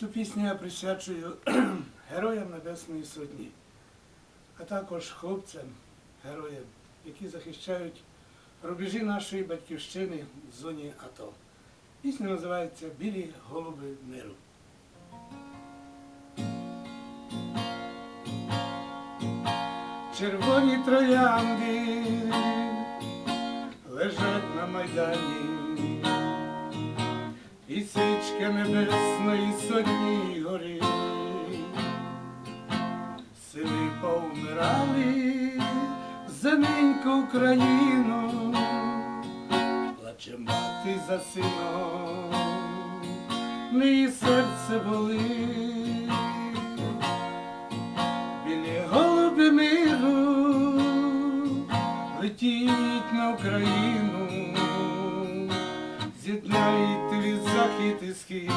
Цю пісню я присвячую героям Небесної Сотні, а також хлопцям, героям, які захищають рубежі нашої батьківщини в зоні АТО. Пісня називається Білі голуби миру. Червоні троянди лежать на майдані, і свічка небесної сотні гори, сини повмирали за неньку Україну, плаче мати за сином, неї серце болить, білі голуби миру летіть на Україну, захід і схід,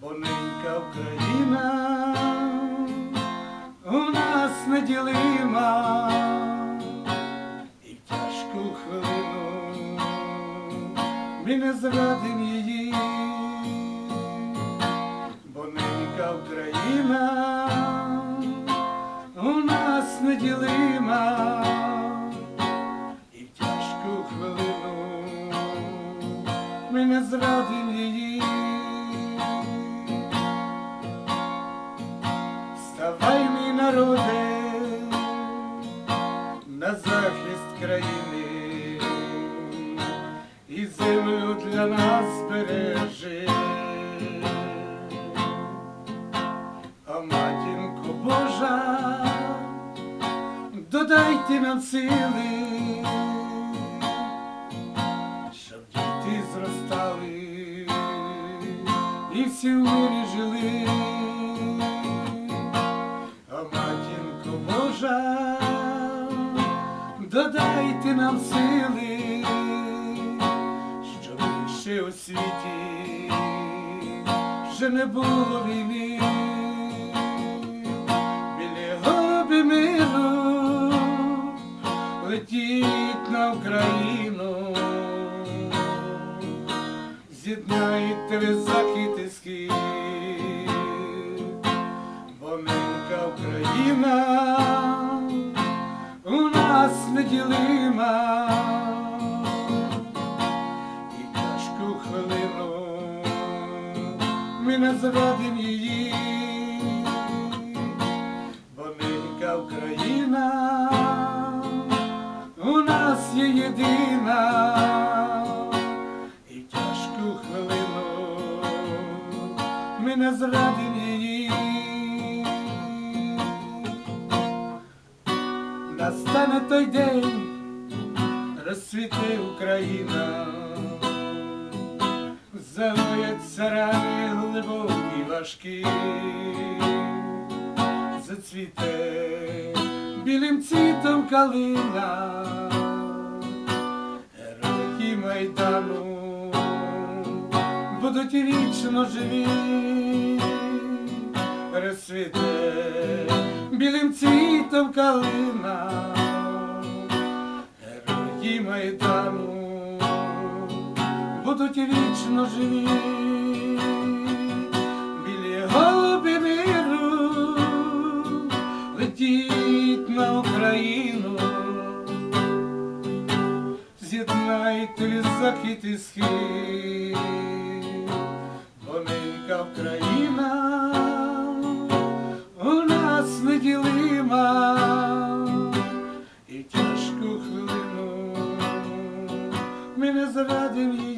бо ненька Україна у нас неділима, і в тяжку хвилину ми не зрадим її, бо ненька Україна Вставай, мій народе, на захист країни, і землю для нас бережи. А матінко Божа, додайте нам сили, щоб діти зростали і всі в мирі жили. Додайте нам сили, щоб більше у світі вже не було війни. Білі голуби миру летіть на Україну, з'єднайте ви захід і схід, бо ненька Україна неділима, і тяжку хвилину ми не зрадим її, бо ненька Україна у нас є єдина, і тяжку хвилину ми не зрадим Настане той день, розцвіте Україна, Залояться рани глибокі важкі, зацвіте білим цвітом калина, героїки майдану будуть вічно живі, розцвіте білим цвітом калина, герої майдану будуть вічно живі, білі голуби миру летіть на Україну, з'єднайте захід і схід, ми